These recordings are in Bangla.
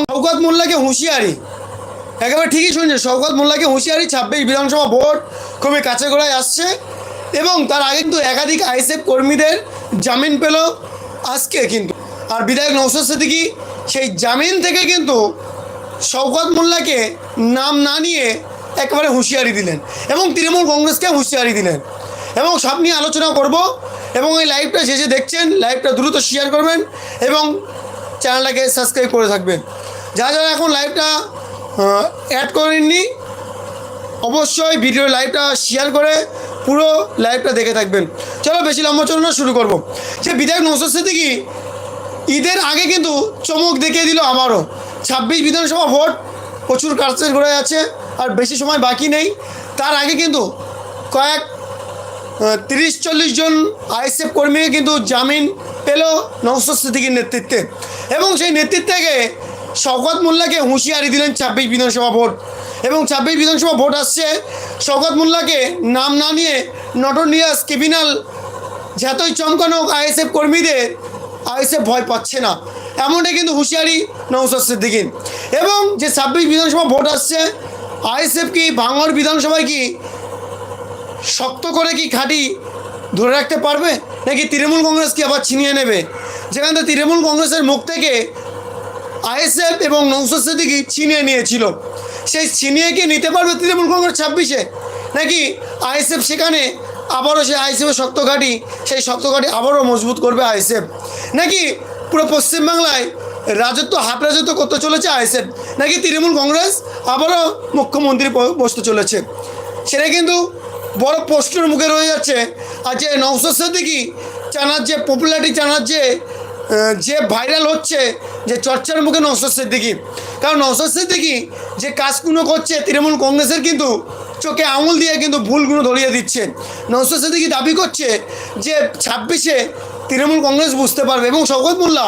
শওকত মোল্লাকে হুঁশিয়ারি। একেবারে ঠিকই শুনছে শওকত মোল্লাকে হুঁশিয়ারি ছাব্বিশ বিধানসভা ভোট খুবই কাছে গোড়ায় আসছে এবং তার আগে কিন্তু একাধিক আইএসএফ কর্মীদের জামিন পেল আজকে কিন্তু। আর বিধায়ক নৌসদ সিদ্দিকি সেই জামিন থেকে কিন্তু শওকত মোল্লাকে নাম না নিয়ে একেবারে হুঁশিয়ারি দিলেন এবং তৃণমূল কংগ্রেসকে হুঁশিয়ারি দিলেন। এবং সব নিয়ে আলোচনা করব এবং এই লাইভটা যে দেখছেন, লাইভটা দ্রুত শেয়ার করবেন এবং চ্যানেলটাকে সাবস্ক্রাইব করে থাকবেন। যারা যারা এখন লাইভটা অ্যাড করেননি অবশ্যই ভিডিও লাইভটা শেয়ার করে পুরো লাইভটা দেখে থাকবেন। চলো বেশি লম্বা চলো না, শুরু করব। যে বিধায়ক নৌসদ সিদ্দিকি, ঈদের আগে কিন্তু চমক দেখিয়ে দিল আবারও। ছাব্বিশ বিধানসভা ভোট, প্রচুর কাজের ঘুরে আছে আর বেশি সময় বাকি নেই। তার আগে কিন্তু কয়েক তিরিশ চল্লিশ জন আইএসএফ কর্মীকে কিন্তু জামিন পেল নৌসদ সিদ্দিকির নেতৃত্বে। এবং সেই নেতৃত্ব থেকে শওকত মোল্লাকে হুঁশিয়ারি দিলেন ছাব্বিশ বিধানসভা ভোট। এবং ছাব্বিশ বিধানসভা ভোট আসছে, শওকত মোল্লাকে নাম না নিয়ে নটনিয়াস ক্রিমিনাল যতই চমকানো আইএসএফ কর্মীদের আইএসএফ ভয় পাচ্ছে না। এমনটাই কিন্তু হুঁশিয়ারি নৌসদ সিদ্দিকির। এবং যে ছাব্বিশ বিধানসভা ভোট আসছে, আইএসএফ কি ভাঙড় বিধানসভায় কি শক্ত করে কি খাঁটি ধরে রাখতে পারবে? নাকি তৃণমূল কংগ্রেস কি আবার ছিনিয়ে নেবে? যেখান থেকে তৃণমূল কংগ্রেসের মুখ থেকে আইএসএফ এবং নৌসদ সিদ্দিকি ছিনিয়ে নিয়েছিল। সেই ছিনিয়ে কি নিতে পারবে তৃণমূল কংগ্রেস ছাব্বিশে? নাকি আইএসএফ সেখানে আবারও সেই আইএসএফের শক্ত ঘাঁটি, সেই শক্ত ঘাঁটি আবারও মজবুত করবে আইএসএফ? নাকি পুরো পশ্চিমবাংলায় রাজত্ব, হাফ রাজত্ব করতে চলেছে আইএসএফ? নাকি তৃণমূল কংগ্রেস আবারও মুখ্যমন্ত্রী বসতে চলেছে? সেটা কিন্তু বড় প্রশ্নের মুখে রয়ে যাচ্ছে। আর যে নৌসদ সিদ্দিকি চানার যে পপুলারিটি চানার যে যে ভাইরাল হচ্ছে, যে চর্চার মুখে নৌসদ সিদ্দিকি। কারণ নৌসদ সিদ্দিকি যে কাজগুলো করছে, তৃণমূল কংগ্রেসের কিন্তু চোখে আঙুল দিয়ে কিন্তু ভুলগুলো ধরিয়ে দিচ্ছে। নৌসদ সিদ্দিকি দাবি করছে যে ছাব্বিশে তৃণমূল কংগ্রেস বুঝতে পারবে। এবং শওকত মোল্লা,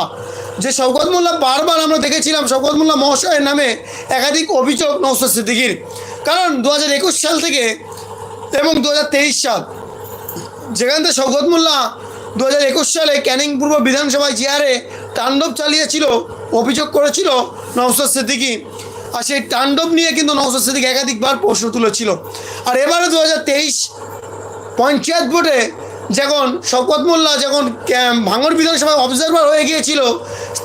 যে শওকত মোল্লা বারবার আমরা দেখেছিলাম, শওকত মোল্লা মহাশয়ের নামে একাধিক অভিযোগ নৌসদ সিদ্দিকির। কারণ দু হাজার একুশ সাল থেকে এবং দু হাজার তেইশ সাল, যেখান থেকে শওকত মোল্লা দু হাজার একুশ সালে ক্যানিং পূর্ব বিধানসভায় চেয়ারে তাণ্ডব চালিয়েছিল, অভিযোগ করেছিল নওসদ সিদ্দিকি। আর সেই তাণ্ডব নিয়ে কিন্তু নওসদ সিদ্দিকি একাধিকবার প্রশ্ন তুলেছিল। আর এবারে দু পঞ্চায়েত ভোটে যখন শওকত মোল্লা যখন ভাঙড় বিধানসভায় অবজারভার হয়ে গিয়েছিল,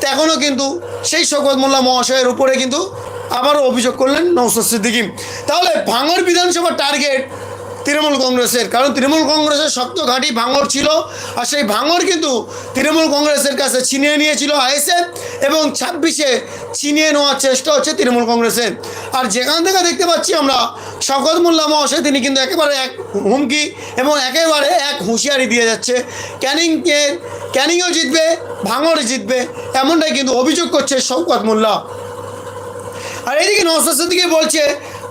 তখনও কিন্তু সেই শওকত মোল্লা মহাশয়ের উপরে কিন্তু আবারও অভিযোগ করলেন নৌসদ সিদ্দিকি। তাহলে ভাঙড় বিধানসভার টার্গেট তৃণমূল কংগ্রেসের। কারণ তৃণমূল কংগ্রেসের শক্ত ঘাঁটি ভাঙর ছিল, আর সেই ভাঙর কিন্তু তৃণমূল কংগ্রেসের কাছে ছিনিয়ে নিয়েছিল আইএসএফ এবং ছাব্বিশে ছিনিয়ে নেওয়ার চেষ্টা হচ্ছে তৃণমূল কংগ্রেসের। আর যেখান থেকে দেখতে পাচ্ছি আমরা শকত মোল্লা মহাশয়, তিনি কিন্তু একেবারে এক হুমকি এবং একেবারে এক হুঁশিয়ারি দিয়ে যাচ্ছে। ক্যানিংকে ক্যানিংও জিতবে, ভাঙড়ে জিতবে, এমনটাই কিন্তু অভিযোগ করছে শওকত মোল্লা। আর এদিকে নওসাদ সিদ্দিকি বলছে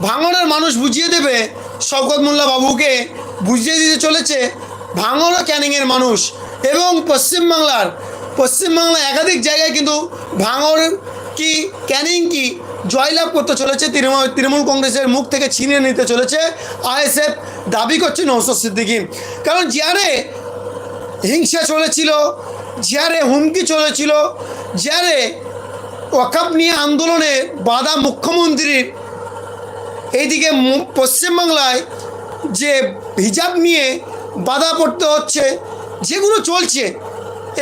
ভাঙড়ের মানুষ বুঝিয়ে দেবে, শওকত মোল্লা বাবুকে বুঝিয়ে দিতে চলেছে ভাঙড় ক্যানিংয়ের মানুষ। এবং পশ্চিমবাংলার পশ্চিমবাংলার একাধিক জায়গায় কিন্তু ভাঙড় কি, ক্যানিং কি জয়লাভ করতে চলেছে, তৃণমূল তৃণমূল কংগ্রেসের মুখ থেকে ছিনিয়ে নিতে চলেছে, আইএসএফ দাবি করছে নৌসদ সিদ্দিকি। কারণ জিয়ারে হিংসা চলেছিল জিয়ারে হুমকি চলেছিল জিয়ারে ওয়াকাপ নিয়ে আন্দোলনে বাধা মুখ্যমন্ত্রীর এইদিকে পশ্চিমবাংলায় যে হিজাব নিয়ে বাধা পড়তে হচ্ছে, যেগুলো চলছে,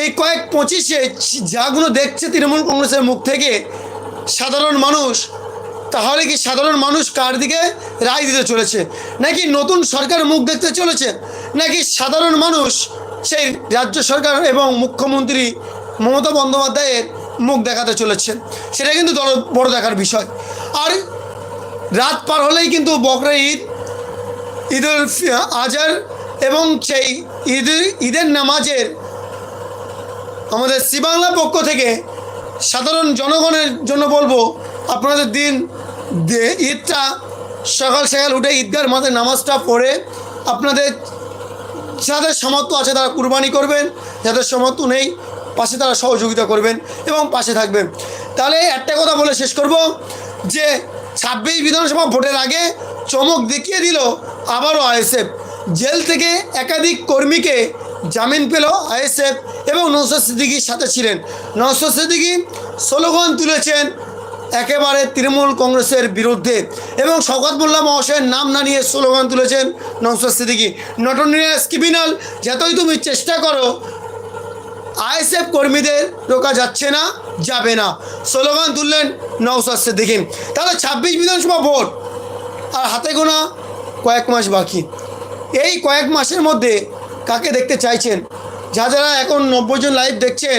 এই কয়েক পঁচিশে যাগুলো দেখছে তৃণমূল কংগ্রেসের মুখ থেকে সাধারণ মানুষ, তাহলে কি সাধারণ মানুষ কার দিকে রায় দিতে চলেছে? নাকি নতুন সরকার মুখ দেখতে চলেছে? নাকি সাধারণ মানুষ সেই রাজ্য সরকার এবং মুখ্যমন্ত্রী মমতা বন্দ্যোপাধ্যায়ের মুখ দেখাতে চলেছে? সেটা কিন্তু বড় দেখার বিষয়। আর রাত পার হলেই কিন্তু বকরা ঈদ, ঈদুল আজহার এবং সেই ঈদ, ঈদের নামাজের আমাদের শ্রীবাংলা পক্ষ থেকে সাধারণ জনগণের জন্য বলব, আপনাদের দিন ঈদটা সকাল সকাল উঠে ঈদগার মাঠে নামাজটা পড়ে আপনাদের যাদের সামর্থ্য আছে তারা কুরবানি করবেন, যাদের সামর্থ্য নেই পাশে তারা সহযোগিতা করবেন এবং পাশে থাকবেন। তাহলে একটা কথা বলে শেষ করব যে ছাব্বিশ বিধানসভা ভোটের আগে চমক দেখিয়ে দিল আবারও আইএসএফ। জেল থেকে একাধিক কর্মীকে জামিন পেল আইএসএফ এবং নৌসদ সিদ্দিকির সাথে ছিলেন। নৌসদ সিদ্দিকি স্লোগান তুলেছেন, একেবারে তৃণমূল কংগ্রেসের বিরুদ্ধে। এবং শওকত মোল্লা মহাশয়ের নাম না নিয়ে স্লোগান তুলেছেন নৌসাদ সিদ্দিকি। নটনিয়াস ক্রিমিনাল যতই তুমি চেষ্টা করো আইএসএফ কর্মীদের রোকা যাচ্ছে না, যাবে না। স্লোগান তুললেন নৌসাদ সিদ্দিকি তাহলে ছাব্বিশ বিধানসভা ভোট আর হাতে গোনা কয়েক মাস বাকি। এই কয়েক মাসের মধ্যে কাকে দেখতে চাইছেন? যা যারা এখন নব্বই জন লাইভ দেখছেন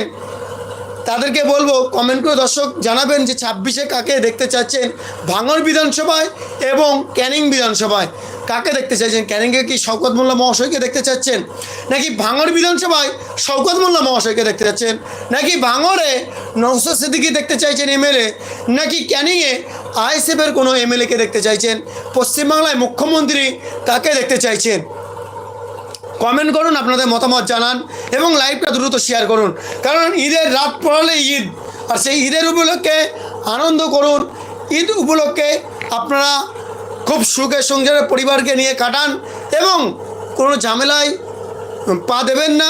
তাদেরকে বলব কমেন্ট করে দর্শক জানাবেন যে ছাব্বিশে কাকে দেখতে চাচ্ছেন ভাঙর বিধানসভায় এবং ক্যানিং বিধানসভায়। কাকে দেখতে চাইছেন? ক্যানিংয়ে কি শওকত মোল্লা মহাশয়কে দেখতে চাচ্ছেন নাকি ভাঙর বিধানসভায় শওকত মোল্লা মহাশয়কে দেখতে চাচ্ছেন নাকি ভাঙরে নৌসদ সিদ্দিকি দেখতে চাইছেন এমএলএ নাকি ক্যানিংয়ে আইএসএফের কোনো এমএলএকে দেখতে চাইছেন? পশ্চিমবাংলায় মুখ্যমন্ত্রী কাকে দেখতে চাইছেন? কমেন্ট করুন, আপনাদের মতামত জানান এবং লাইভটা দ্রুত শেয়ার করুন। কারণ ঈদের রাত পড়ালে ঈদ, আর সেই ঈদের উপলক্ষে আনন্দ করুন। ঈদ উপলক্ষে আপনারা খুব সুখে সংসারে পরিবারকে নিয়ে কাটান এবং কোনো ঝামেলায় পা দেবেন না।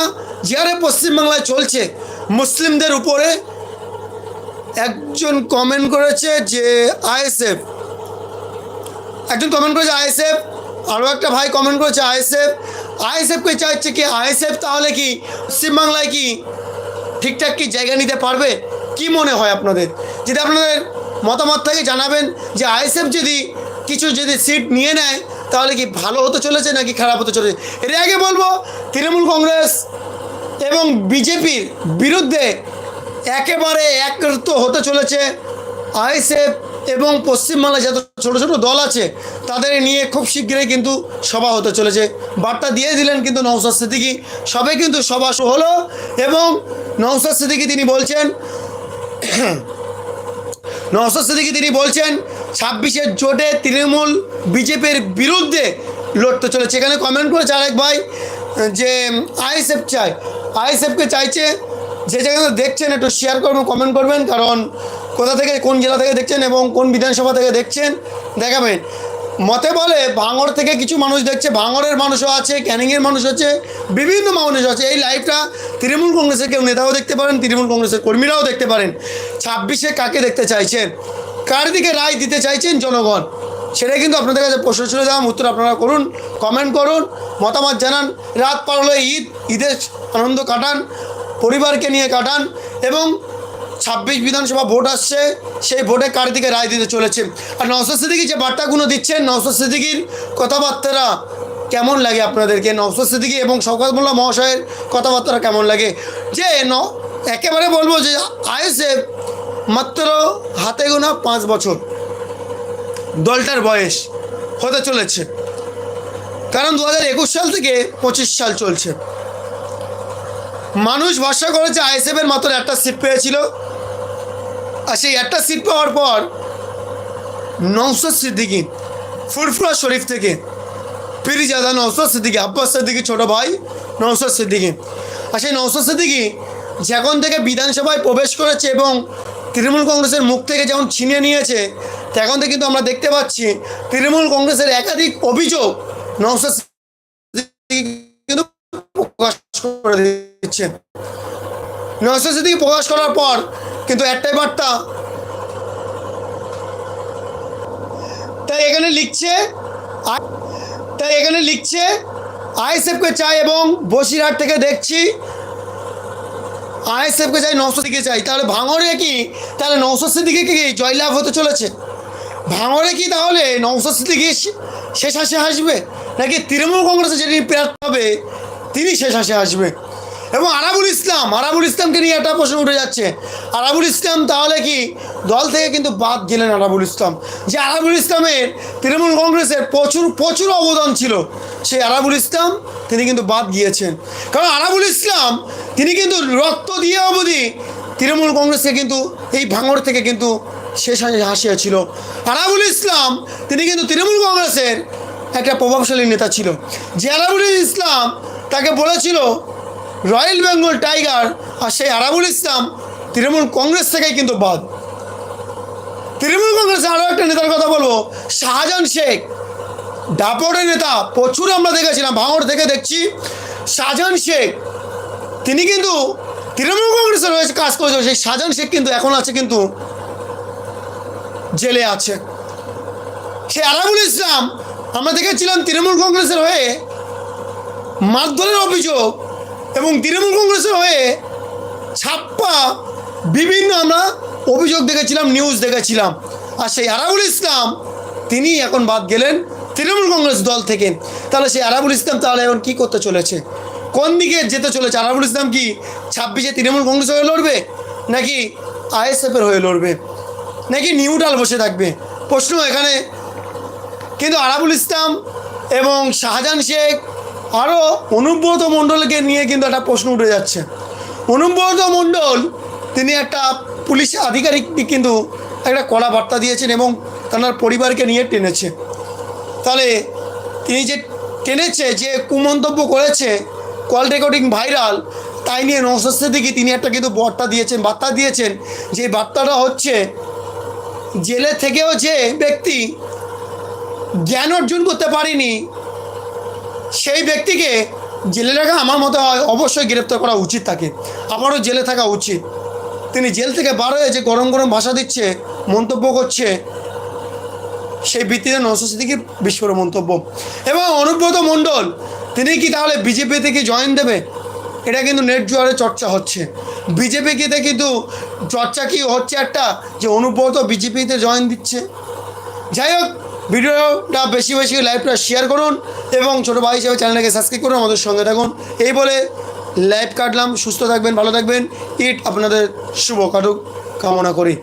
যারে পশ্চিমবাংলায় চলছে, মুসলিমদের উপরে একজন কমেন্ট করেছে যে আইএসএফ। একজন কমেন্ট করেছে আইএসএফ, আরও একটা ভাই কমেন্ট করেছে আইএসএফ। আইএসএফকে চাইছে কি, আইএসএফ তাহলে কি পশ্চিমবাংলায় কি ঠিকঠাক কি জায়গা নিতে পারবে? কি মনে হয় আপনাদের? যদি আপনাদের মতামত থাকে, জানাবেন যে আইএসএফ যদি কিছু যদি সিট নিয়ে নেয়, তাহলে কি ভালো হতে চলেছে নাকি খারাপ হতে চলেছে? এর আগে বলব, তৃণমূল কংগ্রেস এবং বিজেপির বিরুদ্ধে একেবারে একত্র হতে চলেছে আইএসএফ এবং পশ্চিমবাংলায় যত ছোটো ছোটো দল আছে, তাদের নিয়ে খুব শীঘ্রই কিন্তু সভা হতে চলেছে। বার্তা দিয়ে দিলেন কিন্তু নৌসাদ সিদ্দিকি। সবে কিন্তু সভা হলো এবং নৌসাদ সিদ্দিকি তিনি বলছেন নওসাদ সিদ্দিকি তিনি বলছেন, ছাব্বিশের জোটে তৃণমূল বিজেপির বিরুদ্ধে লড়তে চলেছে। এখানে কমেন্ট করেছে আরেক ভাই, যে আইএসএফ চাই আইএসএফকে চাইছে, যে জায়গায় দেখছেন একটু শেয়ার করবেন কমেন্ট করবেন, কারণ কোথা থেকে, কোন জেলা থেকে দেখছেন এবং কোন বিধানসভা থেকে দেখছেন, দেখাবেন। মতে বলে ভাঙড় থেকে কিছু মানুষ দেখছে ভাঙড়ের মানুষও আছে, ক্যানিংয়ের মানুষ আছে, বিভিন্ন মানুষ আছে। এই লাইভটা তৃণমূল কংগ্রেসের কেউ নেতাও দেখতে পারেন, তৃণমূল কংগ্রেসের কর্মীরাও দেখতে পারেন। ছাব্বিশে কাকে দেখতে চাইছেন? কার দিকে রায় দিতে চাইছেন জনগণ? সেটা কিন্তু আপনাদের কাছে প্রশ্ন ছিল যাওয়া উত্তর আপনারা করুন, কমেন্ট করুন, মতামত জানান। রাত পার হলে ঈদ, ঈদের আনন্দ কাটান, পরিবারকে নিয়ে কাটান এবং ছাব্বিশ বিধানসভা ভোট আসছে, সেই ভোটে কার দিকে রায় দিতে চলেছে? আর নওসাদ সিদ্দিকি যে বার্তাগুলো দিচ্ছেন নওসাদ সিদ্দিকির কথাবার্তারা কেমন লাগে আপনাদেরকে? নওসাদ সিদ্দিকি এবং শওকত মোল্লা মহাশয়ের কথাবার্তা কেমন লাগে? যে ন, একেবারে বলব যে আইএসএফ মাত্র হাতে গোনা পাঁচ বছর। দলটার বয়স হতে চলেছে। কারণ দু হাজার একুশ সাল থেকে পঁচিশ সাল চলছে। মানুষ ভরসা করেছে আইএসএফের মাত্র একটা সিট পেয়েছিল। আর সেই একটা সিট পাওয়ার পর নৌসদ সিদ্দিকি, ফুরফুরা শরীফ থেকে পিরিজাদা নৌসদ সিদ্দিকি, আব্বাস সিদ্দিকি, ছোটো ভাই নৌসদ সিদ্দিকি। আর সেই নৌসদ সিদ্দিকি যখন থেকে বিধানসভায় প্রবেশ করেছে এবং তৃণমূল কংগ্রেসের মুখ থেকে যেমন ছিনিয়ে নিয়েছে, তখন থেকে কিন্তু আমরা দেখতে পাচ্ছি তৃণমূল কংগ্রেসের একাধিক অভিযোগ নৌসদ কিন্তু প্রকাশ করে দিচ্ছেন নৌসদ সিদ্দিকি প্রকাশ করার পর কিন্তু একটাই বার্তা। তাই এখানে লিখছে, তাই এখানে লিখছে, আইএসএফকে চাই এবং বসিরহাট থেকে দেখছি, আইএসএফকে চাই নশো দিকে চাই। তাহলে ভাঙরে কি? তাহলে নশো দিকে কি জয়লাভ হতে চলেছে? ভাঙরে কি তাহলে নৌশো দিকে শেষ হাসে আসবে নাকি তৃণমূল কংগ্রেসে যেটি প্রার্থী হবে, তিনি শেষ হাসে আসবে এবং আরাবুল ইসলাম, আরাবুল ইসলামকে নিয়ে একটা প্রশ্ন উঠে যাচ্ছে। আরাবুল ইসলাম তাহলে কি দল থেকে কিন্তু বাদ গেলেন আরাবুল ইসলাম? যে আরাবুল ইসলামের তৃণমূল কংগ্রেসের প্রচুর প্রচুর অবদান ছিল, সেই আরাবুল ইসলাম তিনি কিন্তু বাদ গিয়েছেন। কারণ আরাবুল ইসলাম, তিনি কিন্তু রক্ত দিয়ে অবধি তৃণমূল কংগ্রেসকে কিন্তু এই ভাঙড় থেকে কিন্তু শেষ হাসিয়েছিল আরাবুল ইসলাম, তিনি কিন্তু তৃণমূল কংগ্রেসের একটা প্রভাবশালী নেতা ছিল। যে আরাবুল ইসলাম তাকে বলেছিল রয়্যাল বেঙ্গল টাইগার আর সেই আরাবুল ইসলাম তৃণমূল কংগ্রেস থেকেই কিন্তু বাদ। তৃণমূল কংগ্রেসে আরও একটা নেতার কথা বলব, শাহজাহান শেখ। দাপড়ের নেতা, প্রচুর আমরা দেখেছিলাম, ভাঙড় থেকে দেখছি। শাহজাহান শেখ, তিনি কিন্তু তৃণমূল কংগ্রেসের হয়েছে কাজ করেছে সেই শাহজাহান শেখ কিন্তু এখন আছে কিন্তু জেলে আছে। সে আরাবুল ইসলাম, আমরা দেখেছিলাম তৃণমূল কংগ্রেসের হয়ে মারধরের অভিযোগ এবং তৃণমূল কংগ্রেসের হয়ে ছাপ্পা বিভিন্ন আমরা অভিযোগ দেখেছিলাম নিউজ দেখেছিলাম। আর সেই আরাবুল ইসলাম, তিনি এখন বাদ গেলেন তৃণমূল কংগ্রেস দল থেকে। তাহলে সেই আরাবুল ইসলাম তাহলে এখন কী করতে চলেছে? কোন দিকে যেতে চলেছে? আরাবুল ইসলাম কি ছাব্বিশে তৃণমূল কংগ্রেস হয়ে লড়বে? নাকি আইএসএফের হয়ে লড়বে? নাকি নিউট্রাল বসে থাকবে? প্রশ্ন এখানে। কিন্তু আরাবুল ইসলাম এবং শাহজাহান শেখ আরও অনুব্রত মণ্ডলকে নিয়ে কিন্তু একটা প্রশ্ন উঠে যাচ্ছে। অনুব্রত মণ্ডল, তিনি একটা পুলিশ আধিকারিক কিন্তু একটা কড়া বার্তা দিয়েছেন এবং তার পরিবারকে নিয়ে টেনেছে। তাহলে তিনি যে টেনেছে, যে কুমন্তব্য করেছে, কল রেকর্ডিং ভাইরাল, তাই নিয়ে নৌসাদ সিদ্দিকি তিনি একটা কিন্তু বার্তা দিয়েছেন বার্তা দিয়েছেন যে বার্তাটা হচ্ছে, জেলে থেকেও যে ব্যক্তি জ্ঞান অর্জন করতে পারেনি সেই ব্যক্তিকে জেলে রাখা আমার মতে হয় অবশ্যই গ্রেপ্তার করা উচিত তাকে। আমারও জেলে থাকা উচিত। তিনি জেল থেকে বার হয়ে যে গরম গরম ভাষা দিচ্ছে, মন্তব্য করছে, সেই ভিত্তিতে নৌসাদ সিদ্দিকির মন্তব্য। এবং অনুব্রত মণ্ডল, তিনি কি তাহলে বিজেপি থেকে জয়েন দেবে? এটা কিন্তু নেট জোয়ারে চর্চা হচ্ছে। বিজেপিতে কিন্তু চর্চা কি হচ্ছে একটা যে অনুব্রত বিজেপিতে জয়েন দিচ্ছে? যাই হোক ভিডিওটা বেশি বেশি লাইভটা শেয়ার করুন এবং ছোটো ভাই হিসেবে চ্যানেলটাকে সাবস্ক্রাইব করুন আমাদের সঙ্গে থাকুন। এই বলে লাইভ কাটলাম। সুস্থ থাকবেন, ভালো থাকবেন। ইট আপনাদের শুভ কাটুক। কামনা করি।